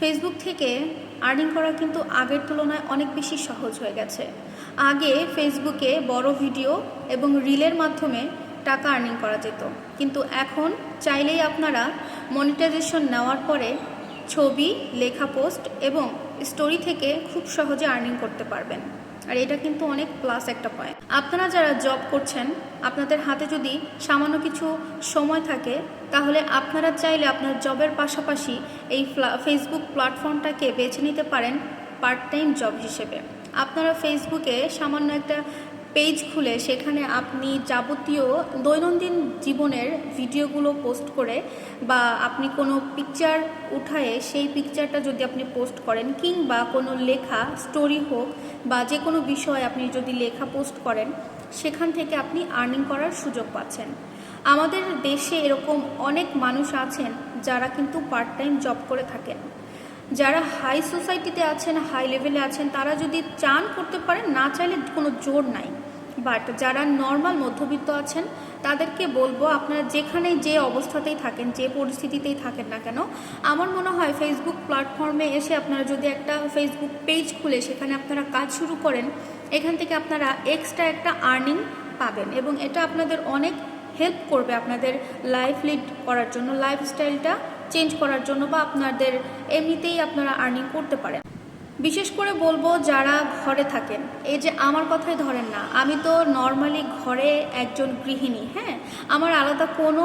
Facebook থেকে earning করা কিন্তু আগের তুলনায় অনেক বেশি সহজ হয়ে গেছে। আগে ফেসবুকে বড় ভিডিও এবং রিলের মাধ্যমে টাকা আর্নিং করা যেত। কিন্তু এখন চাইলেই আপনারা মনিটাইজেশন নেওয়ার পরে ছবি, লেখা পোস্ট এবং স্টোরি থেকে খুব সহজে আর্নিং করতে পারবেন। আর এটা কিন্তু অনেক প্লাস একটা পয়েন্ট আপনারা যারা জব করছেন, আপনাদের হাতে যদি সামান্য কিছু সময় থাকে, তাহলে আপনারা চাইলে আপনার জবের পাশাপাশি এই ফেসবুক প্ল্যাটফর্মটাকে বেছে নিতে পারেন পার্ট টাইম জব হিসেবে। আপনারা ফেসবুকে সামান্য একটা পেজ খুলে সেখানে আপনি যাবতীয় দৈনন্দিন জীবনের ভিডিওগুলো পোস্ট করে বা আপনি কোনো পিকচার উঠায়ে সেই পিকচারটা যদি আপনি পোস্ট করেন কিংবা কোনো লেখা স্টোরি হোক বা যে কোনো বিষয় আপনি যদি লেখা পোস্ট করেন, সেখান থেকে আপনি আর্নিং করার সুযোগ পাচ্ছেন। আমাদের দেশে এরকম অনেক মানুষ আছেন যারা কিন্তু পার্ট টাইম জব করে থাকেন। যারা হাই সোসাইটিতে আছেন হাই লেভেলে আছেন, তারা যদি চান করতে পারেন, না চাইলে কোনো জোর নাই। বাট যারা নর্মাল মধ্যবিত্ত আছেন, তাদেরকে বলব আপনারা যেখানে যে অবস্থাতেই থাকেন, যে পরিস্থিতিতেই থাকেন না কেন, আমার মনে হয় ফেসবুক প্ল্যাটফর্মে এসে আপনারা যদি একটা ফেসবুক পেজ খুলে, সেখানে আপনারা কাজ শুরু করেন, এখান থেকে আপনারা এক্সট্রা একটা আর্নিং পাবেন এবং এটা আপনাদের অনেক হেল্প করবে আপনাদের লাইফ লিড করার জন্য। লাইফস্টাইলটা চেঞ্জ করার জন্য বা আপনাদের এমনিতেই আপনারা আর্নিং করতে পারেন। বিশেষ করে বলব যারা ঘরে থাকেন, এই যে আমার কথাই ধরেন না, আমি তো নর্মালি ঘরে একজন গৃহিণী হ্যাঁ? আমার আলাদা কোনো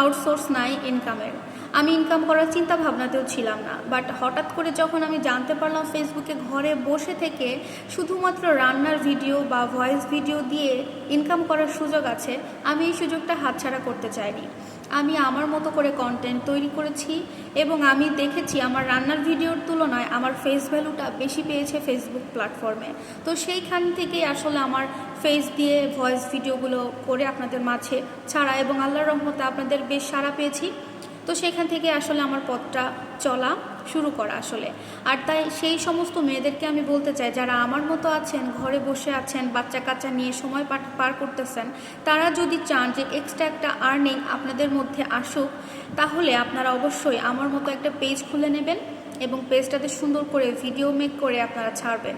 আউটসোর্স নাই ইনকামের আমি ইনকাম করার চিন্তা ভাবনাতেও ছিলাম না। বাট হঠাৎ করে যখন আমি জানতে পারলাম ফেসবুকে ঘরে বসে থেকে শুধুমাত্র রান্নার ভিডিও বা ভয়েস ভিডিও দিয়ে ইনকাম করার সুযোগ আছে, আমি এই সুযোগটা হাতছাড়া করতে চাইনি। আমি আমার মতো করে কন্টেন্ট তৈরি করেছি এবং আমি দেখেছি আমার রান্নার ভিডিওর তুলনায় আমার ফেস ভ্যালুটা বেশি পেয়েছে ফেসবুক প্ল্যাটফর্মে তো সেইখান থেকেই আসলে আমার ফেস দিয়ে ভয়েস ভিডিওগুলো করে আপনাদের মাঝে ছাড়া এবং আল্লাহর রহমতে আপনাদের বেশ সাড়া পেয়েছি। তো সেখান থেকে আসলে আমার পথটা চলা শুরু করা আসলে। আর তাই সেই সমস্ত মেয়েদেরকে আমি বলতে চাই, যারা আমার মতো আছেন, ঘরে বসে আছেন বাচ্চা কাচ্চা নিয়ে সময় পার করতেছেন, তারা যদি চান যে এক্সট্রা একটা আর্নিং আপনাদের মধ্যে আসুক, তাহলে আপনারা অবশ্যই আমার মতো একটা পেজ খুলে নেবেন এবং পেজটাতে সুন্দর করে ভিডিও মেক করে আপনারা ছাড়বেন।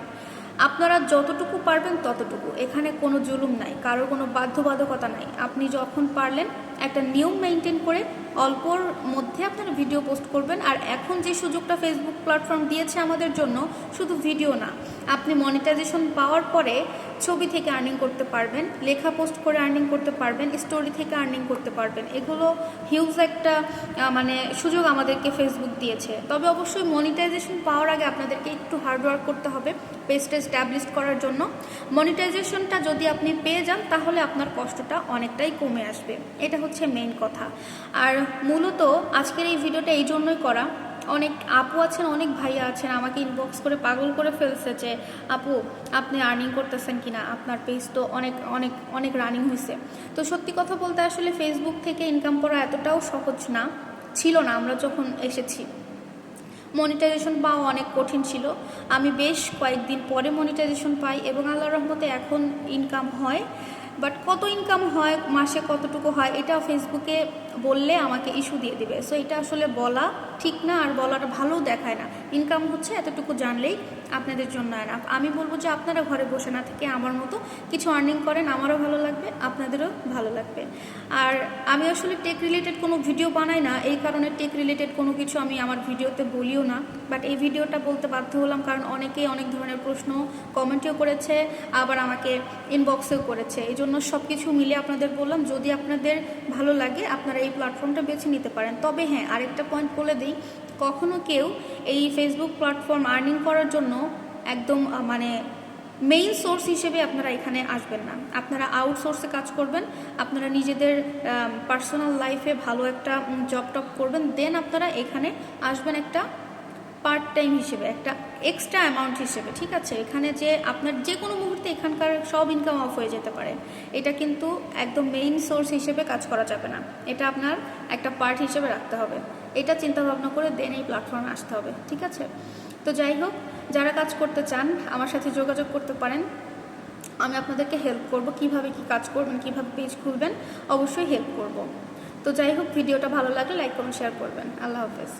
আপনারা যতটুকু পারবেন ততটুকু। এখানে কোনো জুলুম নাই, কারোর কোনো বাধ্যবাধকতা নাই। আপনি যখন পারলেন, একটা নিয়ম মেনটেন করে অল্পর মধ্যে আপনারা ভিডিও পোস্ট করবেন। আর এখন যে সুযোগটা ফেসবুক প্ল্যাটফর্ম দিয়েছে আমাদের জন্য, শুধু ভিডিও না, আপনি মনিটাইজেশন পাওয়ার পরে ছবি থেকে আর্নিং করতে পারবেন, লেখা পোস্ট করে আর্নিং করতে পারবেন স্টোরি থেকে আর্নিং করতে পারবেন। এগুলো হিউজ একটা মানে সুযোগ আমাদেরকে ফেসবুক দিয়েছে। তবে অবশ্যই মনিটাইজেশন পাওয়ার আগে আপনাদেরকে একটু হার্ডওয়ার্ক করতে হবে। পেজটা স্ট্যাবলিশ করার জন্য। মনিটাইজেশনটা যদি আপনি পেয়ে যান, তাহলে আপনার কষ্টটা অনেকটাই কমে আসবে। এটা হচ্ছে মেইন কথা। আর মূলত আজকের এই ভিডিওটা এই জন্যই করা। অনেক আপু আছেন, অনেক ভাইয়া আছেন, আমাকে ইনবক্স করে পাগল করে ফেলছে যে, আপু, আপনি আর্নিং করতেছেন কিনা? আপনার পেজ তো অনেক অনেক অনেক রানিং হয়েছে তো সত্যি কথা বলতে আসলে ফেসবুক থেকে ইনকাম করা এতটাও সহজ না। ছিল না, আমরা যখন এসেছি। মনিটাইজেশন পাওয়া অনেক কঠিন ছিল। আমি বেশ কয়েকদিন পরে মনিটাইজেশন পাই এবং আল্লাহ রহমতে এখন ইনকাম হয়। বাট কত ইনকাম হয়, মাসে কতটুকু হয়, এটা ফেসবুকে বললে আমাকে ইস্যু দিয়ে দিবে। সো এটা আসলে বলা ঠিক না, আর বলাটা ভালো দেখায় না। ইনকাম হচ্ছে এতটুকু জানলেই আপনাদের জন্য আর আমি বলব যে আপনারা ঘরে বসে না থেকে আমার মতো কিছু আর্নিং করেন, আমারও ভালো লাগবে, আপনাদেরও ভালো লাগবে। আর আমি আসলে টেক রিলেটেড কোনো ভিডিও বানাই না, এই কারণে টেক রিলেটেড কোনো কিছু আমি আমার ভিডিওতে বলিও না। বাট এই ভিডিওটা বলতে বাধ্য হলাম, কারণ অনেকেই অনেক ধরনের প্রশ্ন কমেন্টেও করেছে, আবার আমাকে ইনবক্সেও করেছে। এই জন্য সব কিছু মিলে আপনাদের বললাম, যদি আপনাদের ভালো লাগে, আপনারা এই প্ল্যাটফর্মটা বেছে নিতে পারেন। তবে হ্যাঁ আরেকটা পয়েন্ট বলে দিই, কখনো কেউ এই ফেসবুক প্ল্যাটফর্ম আর্নিং করার জন্য একদম মানে মেইন সোর্স হিসেবে আপনারা এখানে আসবেন না। আপনারা আউটসোর্সে কাজ করবেন, আপনারা নিজেদের পার্সোনাল লাইফে ভালো একটা জব টপ করবেন দেন আপনারা এখানে আসবেন একটা পার্ট টাইম হিসেবে, একটা এক্সট্রা অ্যামাউন্ট হিসেবে, ঠিক আছে? এখানে যে আপনার যে কোনো মুহূর্তে এখানকার সব ইনকাম অফ হয়ে যেতে পারে। এটা কিন্তু একদম মেইন সোর্স হিসেবে কাজ করা যাবে না। এটা আপনার একটা পার্ট হিসেবে রাখতে হবে। এটা চিন্তা ভাবনা করে দেন এই প্ল্যাটফর্মে আসতে হবে, ঠিক আছে? তো যাই হোক, যারা কাজ করতে চান, আমার সাথে যোগাযোগ করতে পারেন। আমি আপনাদেরকে হেল্প করব, কীভাবে কি কাজ করবেন, কীভাবে পেজ খুলবেন, অবশ্যই হেল্প করব। তো যাই হোক, ভিডিওটা ভালো লাগলে লাইক কমেন্ট শেয়ার করবেন। আল্লাহ হাফেজ।